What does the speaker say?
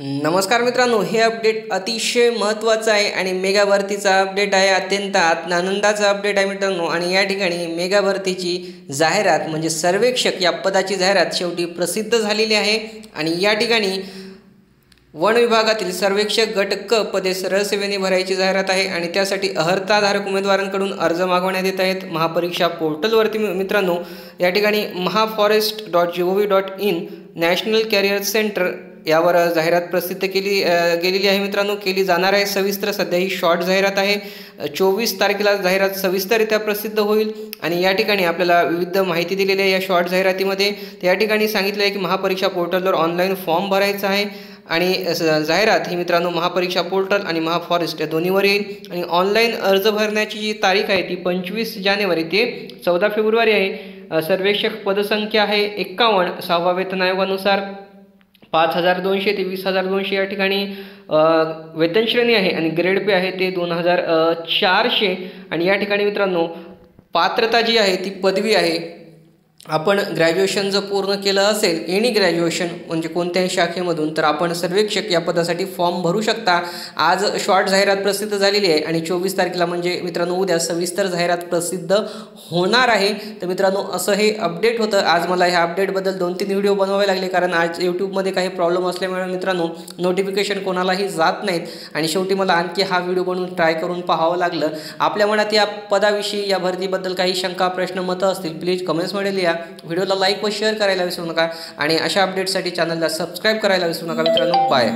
नमस्कार मित्रांनो हे अपडेट अतिशय महत्त्वाचं आहे आणि मेगा भरतीचा अपडेट आहे अत्यंत आनंदाचा अपडेट आहे मित्रांनो. आणि या ठिकाणी मेगा भरतीची जाहिरात म्हणजे सर्वेक्षक या पदाची जाहिरात शेवटी प्रसिद्ध झालेली आहे. आणि या ठिकाणी वन विभागातील सर्वेक्षक गट क पदे सरळसेवेने भरायची जाहिरात आहे आणि त्यासाठी अहर्ताधारक उमेदवारांकडून अर्ज मागवण्यात येत आहेत. महापरीक्षा पोर्टलवरती मित्रांनो या ठिकाणी Mahaforest dot G O V dot in national career centre यावर जाहिरात प्रसिद्ध केली गेलेली आहे मित्रांनो. केली जाणार आहे. सविस्तर सध्या ही शॉर्ट जाहिरात आहे. चोवीस तारखेला जाहिरात सविस्तररित्या प्रसिद्ध होईल. आणि या ठिकाणी आपल्याला विविध माहिती दिलेली आहे या शॉर्ट जाहिरातीमध्ये. तर या ठिकाणी सांगितलं आहे की महापरीक्षा पोर्टलवर ऑनलाईन फॉर्म भरायचा आहे. आणि स- जाहिरात ही मित्रांनो महापरीक्षा पोर्टल आणि महाफॉरेस्ट या दोन्हीवर येईल. आणि ऑनलाईन अर्ज भरण्याची जी तारीख आहे ती पंचवीस जानेवारी ते चौदा फेब्रुवारी आहे. सर्वेक्षक पदसंख्या आहे एक्कावन्न. सहावा वेतन आयोगानुसार. पाच हजार दोनशे ते वीस हजार दोनशे या ठिकाणी वेतनश्रेणी आहे आणि ग्रेड पे आहे ते दोन हजार चारशे. आणि या ठिकाणी मित्रांनो पात्रता जी आहे ती पदवी आहे. आपण ग्रॅज्युएशन जर पूर्ण केलं असेल एनी ग्रॅज्युएशन म्हणजे कोणत्याही शाखेमधून तर आपण सर्वेक्षक या पदासाठी फॉर्म भरू शकता. आज शॉर्ट जाहिरात प्रसिद्ध झालेली आहे आणि चोवीस तारखेला म्हणजे मित्रांनो उद्या सविस्तर जाहिरात प्रसिद्ध होणार आहे. तर मित्रांनो असं हे अपडेट होतं. आज मला ह्या अपडेटबद्दल दोन तीन व्हिडिओ बनवावे लागले कारण आज यूट्यूबमध्ये काही प्रॉब्लेम असल्यामुळे मित्रांनो नोटिफिकेशन कोणालाही जात नाहीत. आणि शेवटी मला आणखी हा व्हिडिओ बनवून ट्राय करून पाहावं लागलं. आपल्या मनात या पदाविषयी या भरतीबद्दल काही शंका प्रश्न मतं असतील प्लीज कमेंट्समध्ये लिहा. व्हिडिओला लाईक व शेअर करायला विसरू नका. आणि अशा अपडेटसाठी चॅनलला सबस्क्राईब करायला विसरू नका मित्रांनो. बाय